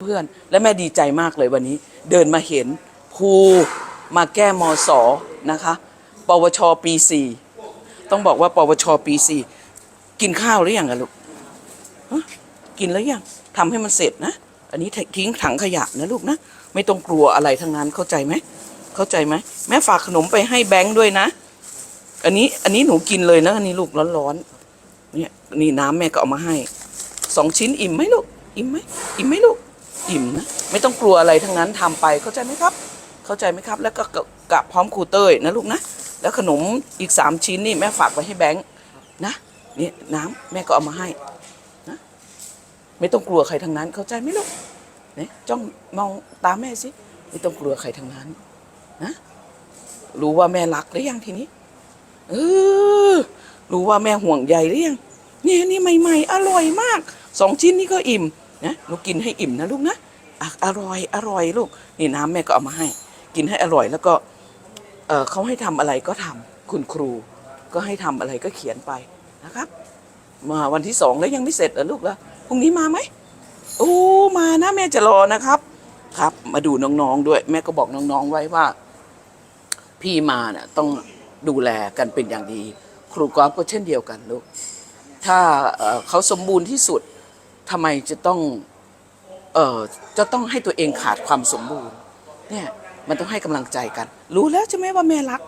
เพื่อนและแม่ดีใจมากเลยวันนี้ เดินมาเห็นครูมาแก้มศนะคะปวชปีสี่ต้องบอกว่าปวชปีสี่กินข้าวหรือยังอะลูกกินแล้วยังทำให้มันเสร็จนะ อันนี้ทิ้งถังขยะนะลูกนะ ไม่ต้องกลัวอะไรทั้งนั้นเข้าใจไหมเข้าใจไหมแม่ฝากขนมไปให้แบงค์ด้วยนะ อันนี้อันนี้หนูกินเลยนะอันนี้ลูกร้อนๆเนี่ยนี่น้ำแม่ก็เอามาให้สองชิ้นอิ่มไหมลูกอิ่มไหมอิ่มไหมลูก อิ่มนะไม่ต้องกลัวอะไรทั้งนั้นทำไปเข้าใจไหมครับ เข้าใจไหมครับ แล้วก็กับกับพร้อมครูเต้ยนะลูกนะ แล้วขนมอีกสามชิ้นนี่แม่ฝากไว้ให้แบงค์นะนี่น้ำแม่ก็เอามาให้นะไม่ต้องกลัวใครทั้งนั้น เข้าใจไหมลูกเนี่ยจ้องมองตาแม่สิไม่ต้องกลัวใครทั้งนั้นนะรู้ว่าแม่รักหรือยังทีนี้เออรู้ว่าแม่ห่วงใยหรือยังเนี่ยนี่ใหม่ ๆ อร่อยมากสองชิ้นนี่ก็อิ่ม นะหนูกินให้อิ่มนะลูกนะอร่อยอร่อยลูกนี่น้ำแม่ก็เอามาให้ กินให้อร่อยแล้วก็เออเขาให้ทำอะไรก็ทำคุณครูก็ให้ทำอะไรก็เขียนไปนะครับ มาวันที่สองแล้วยังไม่เสร็จเหรอลูกละพรุ่งนี้มาไหมโอ้มานะแม่จะรอนะครับ ครับ มาดูน้องๆด้วย แม่ก็บอกน้องๆไว้ว่า พี่มาเนี่ยต้องดูแลกันเป็นอย่างดี ครูกอล์ฟก็เช่นเดียวกันลูกถ้าเขาสมบูรณ์ที่สุด ทำไมจะต้องเอ่อจะต้องให้ตัวเองขาดความสมบูรณ์ เนี่ย มันต้องให้กำลังใจกัน รู้แล้วใช่ไหมว่าแม่รัก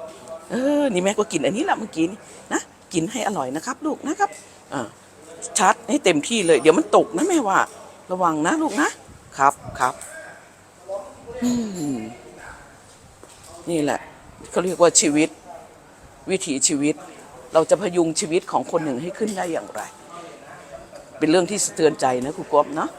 เออ นี่แม่ก็กินอันนี้แหละเมื่อกี้นี่นะกินให้อร่อยนะครับ ลูกนะครับอ่าชัดให้เต็มที่เลย เดี๋ยวมันตกนะแม่ว่า ระวังนะลูกนะครับครับนี่แหละเขาเรียกว่าชีวิต วิถีชีวิต เราจะพยุงชีวิตของคนหนึ่งให้ขึ้นได้อย่างไร เป็นเรื่องที่สะเทือนใจนะครูกบเนาะ